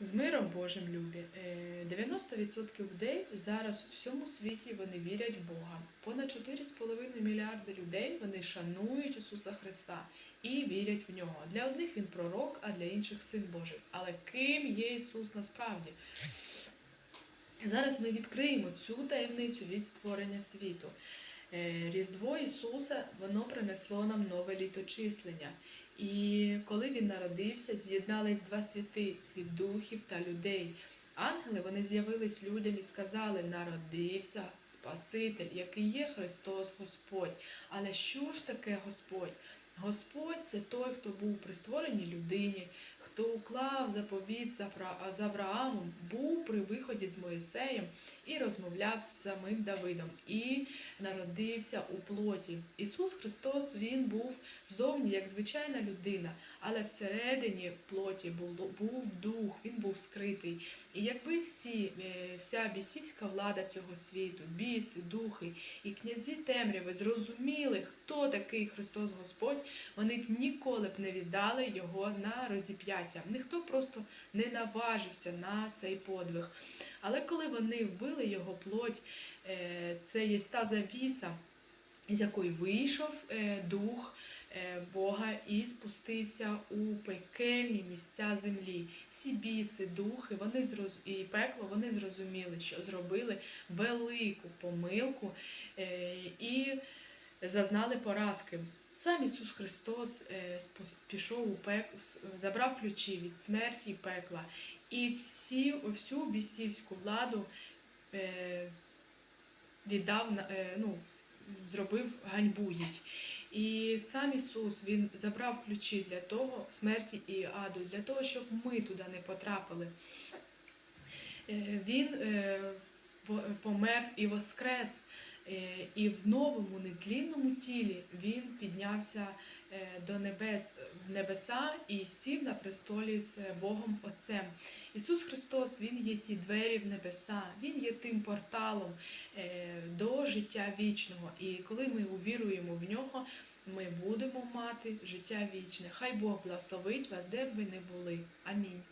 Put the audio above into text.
З миром Божим любі. Е, 90% людей зараз у всьому світі вони вірять в Бога. Понад 4,5 мільярди людей вони шанують Ісуса Христа і вірять в нього. Для одних він пророк, а для інших син Божий. Але ким є Ісус насправді? Зараз ми відкриємо цю таємницю від створення світу. Е, Різдво Ісуса воно принесло нам нове літочислення. І коли він народився, з'єднались два світи світ духів та людей. Ангели вони з'явились людям і сказали: народився Спаситель, який є Христос Господь. Але що ж таке Господь? Господь це той, хто був при створенні людині, хто уклав заповіт з Авра- Авраамом, був при виході з Моїсеєм і розмовляв з самим Давидом, і народився у плоті. Ісус Христос Він був зовні як звичайна людина, але всередині плоті був дух, він був скритий. І якби всі, е, вся бісівська влада цього світу, біси, духи і князі темряви зрозуміли, хто такий Христос Господь, вони б ніколи б не віддали його на розіп'яття. Ніхто просто не наважився на цей подвиг. Але коли вони вбили його плоть, е, це є та завіса, з якої вийшов е, дух е, Бога і спустився у пекельні місця землі. Всі біси, духи, вони зроз... і пекло, вони зрозуміли, що зробили велику помилку і зазнали поразки. Сам Ісус Христос е, пішов у пекло, забрав ключі від смерті і пекла, і всі, всю бісівську владу е, віддав е, ну, зробив ганьбу їй. І сам Ісус Він забрав ключі для того, смерті і аду, для того, щоб ми туди не потрапили. Він помер і воскрес, і в новому нетлінному тілі Він піднявся е, до небес, в небеса і сів на престолі з Богом Отцем. Ісус Христос, Він є ті двері в небеса, Він є тим порталом е, до життя вічного. І коли ми увіруємо в нього, ми будемо мати життя вічне. Хай Бог благословить вас, де б ви не були. Амінь.